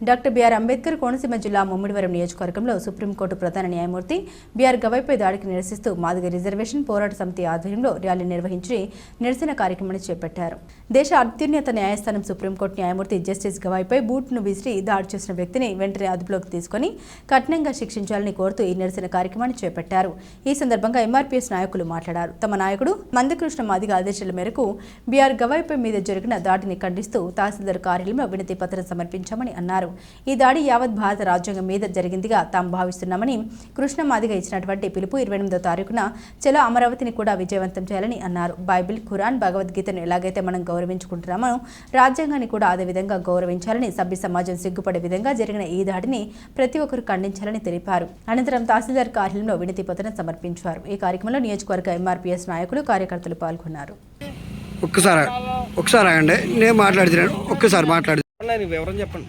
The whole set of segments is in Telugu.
డాక్టర్ బిఆర్ అంబేద్కర్ కోనసీమ జిల్లా ముమ్మిడివరం నియోజకవర్గంలో సుప్రీంకోర్టు ప్రధాన న్యాయమూర్తి బీఆర్ గవైపై దాడికి నిరసిస్తూ మాదిగ రిజర్వేషన్ పోరాట సమితి ఆధ్వర్యంలో ర్యాలీ నిర్వహించి నిరసన కార్యక్రమాన్ని చేపట్టారు. దేశ అత్యున్నత న్యాయస్థానం సుప్రీంకోర్టు న్యాయమూర్తి జస్టిస్ గవాయ్పై బూట్ను విసిరి దాడి చేసిన వ్యక్తిని వెంటనే అదుపులోకి తీసుకుని కఠినంగా శిక్షించాలని కోరుతూ ఈ నిరసన కార్యక్రమాన్ని చేపట్టారు. ఈ సందర్భంగా ఎంఆర్పీఎస్ నాయకులు మాట్లాడారు. తమ నాయకుడు మందకృష్ణ మాదిగ ఆదేశాల మేరకు బీఆర్ గవాయ్పై మీద జరిగిన దాడిని ఖండిస్తూ తహసీల్దార్ కార్యాలయంలో వినతి పత్రం సమర్పించామని అన్నారు. ఈ దాడి యావత్ భారత రాజ్యాంగం మీద జరిగిందిగా తాము భావిస్తున్నామని కృష్ణ మాదిగ ఇచ్చినటువంటి పిలుపు ఇరవై ఎనిమిదో తారీఖున చలో అమరావతిని కూడా విజయవంతం చేయాలని అన్నారు. బైబిల్ ఖురాన్ భగవద్గీతను ఎలాగైతే మనం గౌరవించుకుంటున్నామో రాజ్యాంగాన్ని కూడా అదే విధంగా గౌరవించాలని సభ్య సమాజం సిగ్గుపడే విధంగా జరిగిన ఈ దాడిని ప్రతి ఒక్కరు ఖండించాలని తెలిపారు. అనంతరం తహసీల్దార్ కార్యాలయంలో వినతి పత్రం సమర్పించారు. ఈ కార్యక్రమంలో నియోజకవర్గ ఎంఆర్పీఎస్ నాయకులు కార్యకర్తలు పాల్గొన్నారు. ఒక్కసారి ఒక్కసారి ఆగండి. నేను మాట్లాడుతున్నాను. ఒక్కసారి మాట్లాడు చెప్పండి వివరం చెప్పండి.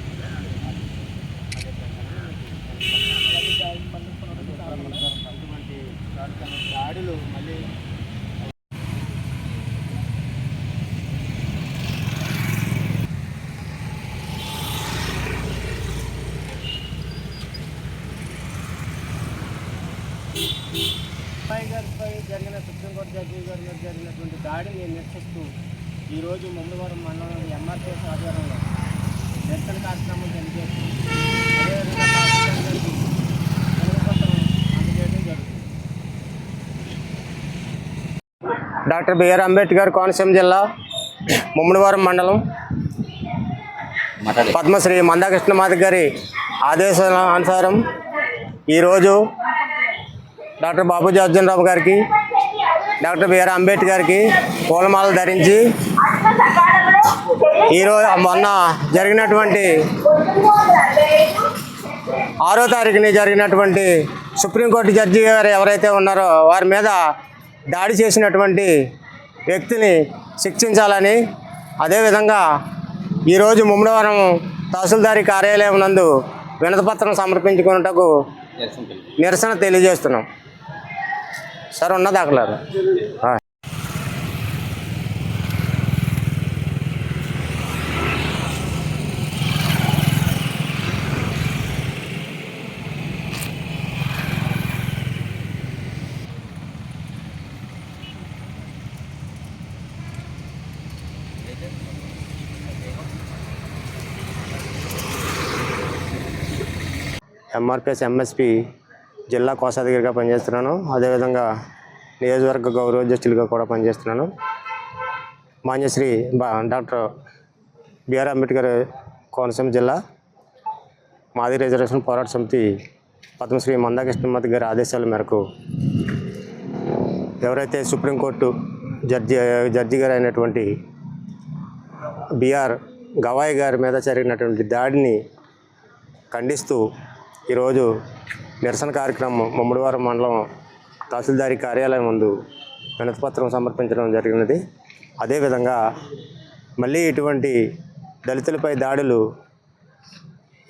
దాడులు మళ్ళీ అబ్బాయి గారిపై జరిగిన సుప్రీంకోర్టు జడ్జి గారి మీద జరిగినటువంటి దాడిని నిరసిస్తూ ఈరోజు ముందువారం మండలం ఎంఆర్టీఎస్ ఆధ్వర్యంలో నిరసన కార్యక్రమం అదేవిధంగా అందజేయడం జరుగుతుంది. డాక్టర్ బిఆర్ అంబేద్కర్ కోనసీమ జిల్లా ముమ్మడివారం మండలం పద్మశ్రీ మందాకృష్ణ మాదిక్ గారి ఆదేశాల అనుసారం ఈరోజు డాక్టర్ బాబు అర్జున్ రావు గారికి డాక్టర్ బిఆర్ అంబేద్కర్కి పూలమాల పూలమాలలు ధరించి ఈరోజు మొన్న జరిగినటువంటి ఆరో తారీఖుని జరిగినటువంటి సుప్రీంకోర్టు జడ్జి గారు ఎవరైతే ఉన్నారో వారి మీద దాడి చేసినటువంటి వ్యక్తిని శిక్షించాలని అదేవిధంగా ఈరోజు ముమ్మడివరం తహసీల్దారి కార్యాలయం నందు వినతపత్రం సమర్పించుకున్నటకు నిరసన తెలియజేస్తున్నాం. సార్ ఉన్న దాఖలారు ఆ. ఎంఆర్పిఎస్ ఎంఎస్పి జిల్లా కోశాధికారిగా పనిచేస్తున్నాను. అదేవిధంగా నియోజకవర్గ గౌరవ అధ్యక్షులుగా కూడా పనిచేస్తున్నాను. మాన్యశ్రీ బా డాక్టర్ బిఆర్ అంబేద్కర్ కోనసీమ జిల్లా మాది రిజర్వేషన్ పోరాట సమితి పద్మశ్రీ మందాకృష్ణమతి గారి ఆదేశాల మేరకు ఎవరైతే సుప్రీంకోర్టు జడ్జి జడ్జి గారు అయినటువంటి బిఆర్ గవాయ్ గారి మీద జరిగినటువంటి దాడిని ఖండిస్తూ ఈరోజు నిరసన కార్యక్రమం ముమ్మడివారం మండలం తహసీల్దారి కార్యాలయం ముందు వినతిపత్రం సమర్పించడం జరిగినది. అదేవిధంగా మళ్ళీ ఇటువంటి దళితులపై దాడులు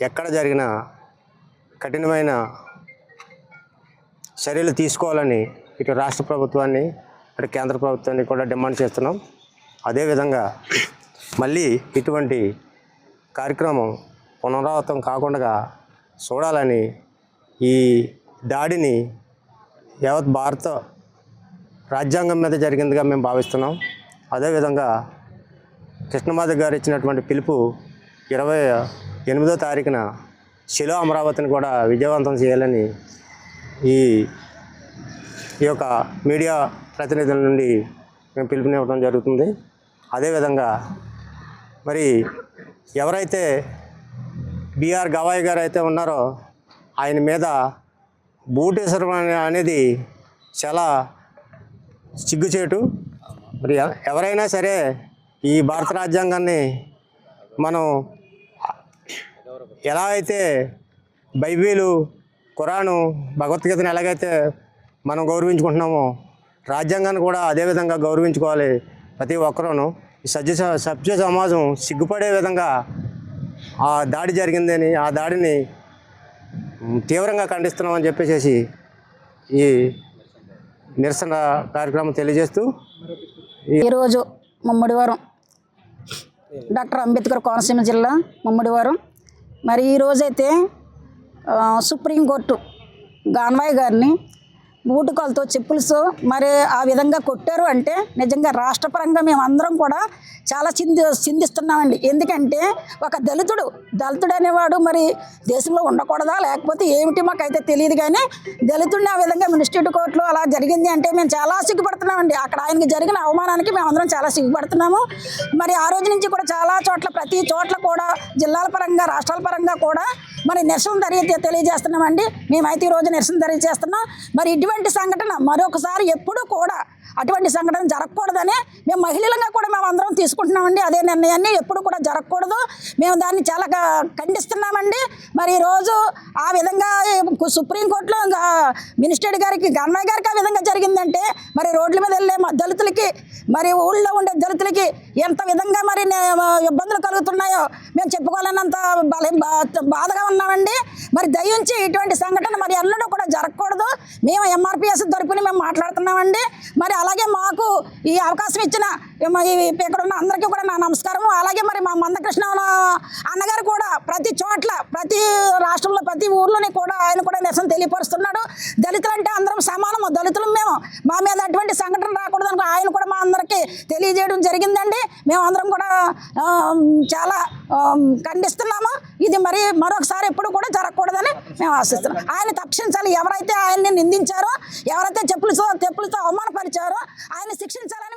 ఎక్కడ జరిగినా కఠినమైన చర్యలు తీసుకోవాలని ఇటు రాష్ట్ర ప్రభుత్వాన్ని అటు కేంద్ర ప్రభుత్వాన్ని కూడా డిమాండ్ చేస్తున్నాం. అదేవిధంగా మళ్ళీ ఇటువంటి కార్యక్రమం పునరావృతం కాకుండా చూడాలని ఈ దాడిని యావత్ భారత రాజ్యాంగం మీద జరిగిందిగా మేము భావిస్తున్నాం. అదేవిధంగా కృష్ణమాధవ్ గారు ఇచ్చినటువంటి పిలుపు ఇరవై ఎనిమిదో తారీఖున శిలో అమరావతిని కూడా విజయవంతం చేయాలని ఈ ఈ యొక్క మీడియా ప్రతినిధుల నుండి మేము పిలుపునివ్వడం జరుగుతుంది. అదేవిధంగా మరి ఎవరైతే బీఆర్ గవాయి గారు అయితే ఉన్నారో ఆయన మీద బూటేశ్వరం అనేది చాలా సిగ్గుచేటు. మరి ఎవరైనా సరే ఈ భారత రాజ్యాంగాన్ని మనం ఎలా అయితే బైబిలు ఖురాను భగవద్గీతను ఎలాగైతే మనం గౌరవించుకుంటున్నామో రాజ్యాంగాన్ని కూడా అదేవిధంగా గౌరవించుకోవాలి ప్రతి ఒక్కరూను. ఈ సభ్య సభ్య సమాజం సిగ్గుపడే విధంగా ఆ దాడి జరిగిందని ఆ దాడిని తీవ్రంగా ఖండిస్తున్నామని చెప్పేసి ఈ నిరసన కార్యక్రమం తెలియజేస్తూ ఈరోజు ముమ్మడివారం డాక్టర్ అంబేద్కర్ కోనసీమ జిల్లా ముమ్మడివారం మరి ఈరోజైతే సుప్రీంకోర్టు గాన్వాయ్ గారిని బూటుకాలతో చెప్పులతో మరి ఆ విధంగా కొట్టారు అంటే నిజంగా రాష్ట్రపరంగా మేము అందరం కూడా చాలా చింది చిందిస్తున్నామండి. ఎందుకంటే ఒక దళితుడు దళితుడు అనేవాడు మరి దేశంలో ఉండకూడదా? లేకపోతే ఏమిటి మాకైతే తెలియదు కానీ దళితుడిని ఆ విధంగా మినిస్ట్రేట్ కోర్టులో అలా జరిగింది అంటే మేము చాలా సిగ్గుపడుతున్నామండి. అక్కడ ఆయనకి జరిగిన అవమానానికి మేము అందరం చాలా సిగ్గుపడుతున్నాము. మరి ఆ రోజు నుంచి కూడా చాలా చోట్ల ప్రతి చోట్ల కూడా జిల్లాల పరంగా రాష్ట్రాల పరంగా కూడా మరి నిరసన తెలియ తెలియజేస్తున్నామండి. మేమైతే ఈరోజు నిరసన తెలియజేస్తున్నాం మరి ఇటువంటి సంఘటన మరొకసారి ఎప్పుడూ కూడా అటువంటి సంఘటన జరగకూడదని మేము మహిళలుగా కూడా మేము అందరం తీసుకుంటున్నామండి. అదే నిర్ణయాన్ని ఎప్పుడు కూడా జరగకూడదు. మేము దాన్ని చాలా ఖండిస్తున్నామండి. మరి ఈరోజు ఆ విధంగా సుప్రీంకోర్టులో మినిస్టర్ గారికి గన్మయ్య గారికి ఆ విధంగా జరిగిందంటే మరి రోడ్ల మీద వెళ్ళే మా దళితులకి మరి ఊళ్ళో ఉండే దళితులకి ఎంత విధంగా మరి ఇబ్బందులు కలుగుతున్నాయో మేము చెప్పుకోలేనంత బా- బాధగా ఉన్నామండి. మరి దయించి ఇటువంటి సంఘటన మరి ఎన్నడూ కూడా జరగకూడదు. మేము ఎంఆర్పిఎస్ తరపున మేము మాట్లాడుతున్నామండి. మరి అలాగే మాకు ఈ అవకాశం ఇచ్చిన ఈ ఇక్కడ ఉన్న అందరికీ కూడా నా నమస్కారం అలాగే మరి మా మందకృష్ణ అన్నగారు కూడా ప్రతి చోట్ల ప్రతి రాష్ట్రంలో ప్రతి ఊర్లోని కూడా ఆయన కూడా నిరసన తెలియపరుస్తున్నాడు. దళితులు అంటే అందరం సమానము. దళితులు మేము. మా మీద అటువంటి సంఘటన రాకూడదు ఆయన కూడా మా అందరికీ తెలియజేయడం జరిగిందండి. మేము అందరం కూడా చాలా ఖండిస్తున్నాము. ఇది మరి మరొకసారి ఎప్పుడు కూడా జరగకూడదని మేము ఆశిస్తున్నాం. ఆయన తక్షించాలి. ఎవరైతే ఆయన్ని నిందించారో ఎవరైతే చెప్పులతో చెప్పులతో అవమానపరిచారో ఆయన శిక్షించాలని